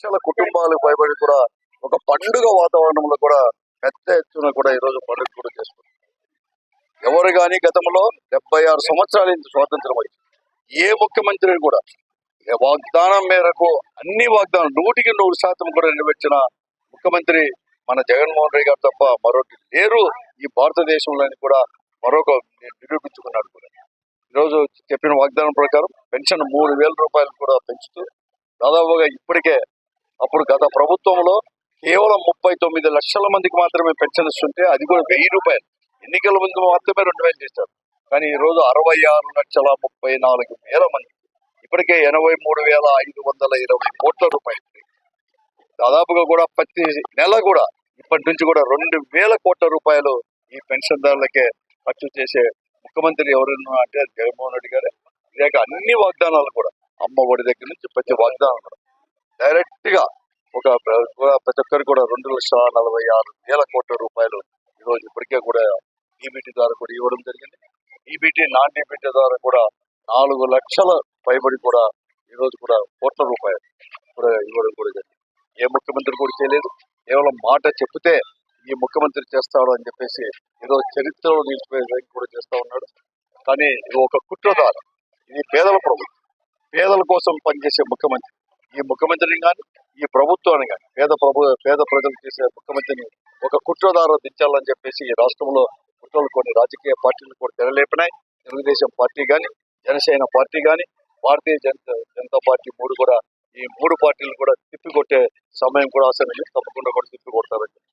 లక్షల కుటుంబాలకు భయపడి కూడా ఒక పండుగ వాతావరణంలో కూడా పెద్ద ఎత్తున కూడా ఈ రోజు పండుగ కూడా చేసుకుంటున్నారు. ఎవరు కానీ గతంలో డెబ్బై ఆరు సంవత్సరాల నుంచి స్వాతంత్రం వచ్చి ఏ ముఖ్యమంత్రి కూడా ఏ వాగ్దానం మేరకు అన్ని వాగ్దానం నూటికి నూరు శాతం కూడా నెరవేర్చిన ముఖ్యమంత్రి మన జగన్మోహన్ రెడ్డి గారు తప్ప మరొకటి లేరు. ఈ భారతదేశంలోని కూడా మరొక నిరూపించుకున్నాడు కూడా. ఈరోజు చెప్పిన వాగ్దానం ప్రకారం పెన్షన్ మూడు వేల రూపాయలు కూడా పెంచుతూ దాదాపుగా ఇప్పటికే అప్పుడు గత ప్రభుత్వంలో కేవలం ముప్పై తొమ్మిది లక్షల మందికి మాత్రమే పెన్షన్ ఇస్తుంటే అది కూడా వెయ్యి రూపాయలు. ఎన్నికల ముందు మాత్రమే రెండు వేలు చేశారు. కానీ ఈ రోజు అరవై ఆరు లక్షల ముప్పై నాలుగు వేల మంది. ఇప్పటికే ఎనభై మూడు వేల ఐదు వందల ఇరవై కోట్ల రూపాయలు దాదాపుగా కూడా ప్రతి నెల కూడా ఇప్పటి నుంచి కూడా రెండు వేల కోట్ల రూపాయలు ఈ పెన్షన్దారులకే ఖర్చు చేసే ముఖ్యమంత్రి ఎవరున్నా అంటే జగన్మోహన్ రెడ్డి గారే. లేక అన్ని వాగ్దానాలు కూడా అమ్మ ఒడి దగ్గర నుంచి ప్రతి వాగ్దానం కూడా. డైరెక్ట్గా ఒక ప్రతి ఒక్కరికి కూడా రెండు లక్షల నలభై ఆరు వేల కోట్ల రూపాయలు ఈ రోజు ఇప్పటికే కూడా ఈబీటీ ద్వారా కూడా ఇవ్వడం జరిగింది. ఈబీటీ నాన్ ఈబీటీ ద్వారా కూడా నాలుగు లక్షల పైబడి కూడా ఈ రోజు కూడా కోట్ల రూపాయలు కూడా ఇవ్వడం కూడా జరిగింది. ఏ ముఖ్యమంత్రి కూడా చేయలేదు. కేవలం మాట చెప్తే ఈ ముఖ్యమంత్రి చేస్తాడు అని చెప్పేసి ఏదో చరిత్రలో నిలిచిపోయే కూడా చేస్తా ఉన్నాడు. కానీ ఇది ఒక కుట్రదారు ఇది పేదల ప్రభుత్వం. పేదల కోసం పనిచేసే ముఖ్యమంత్రి. ఈ ముఖ్యమంత్రిని కానీ ఈ ప్రభుత్వాన్ని కానీ పేద ప్రభు పేద ప్రజలు చేసే ముఖ్యమంత్రిని ఒక కుట్రదారు దించాలని చెప్పేసి ఈ రాష్ట్రంలో కుట్రలు కొన్ని రాజకీయ పార్టీలు కూడా తెరలేపినాయి. తెలుగుదేశం పార్టీ కానీ జనసేన పార్టీ కానీ భారతీయ జనతా జనతా పార్టీ మూడు కూడా ఈ మూడు పార్టీలు కూడా తిప్పికొట్టే సమయం కూడా అసలు తప్పకుండా కూడా తిప్పికొడతారని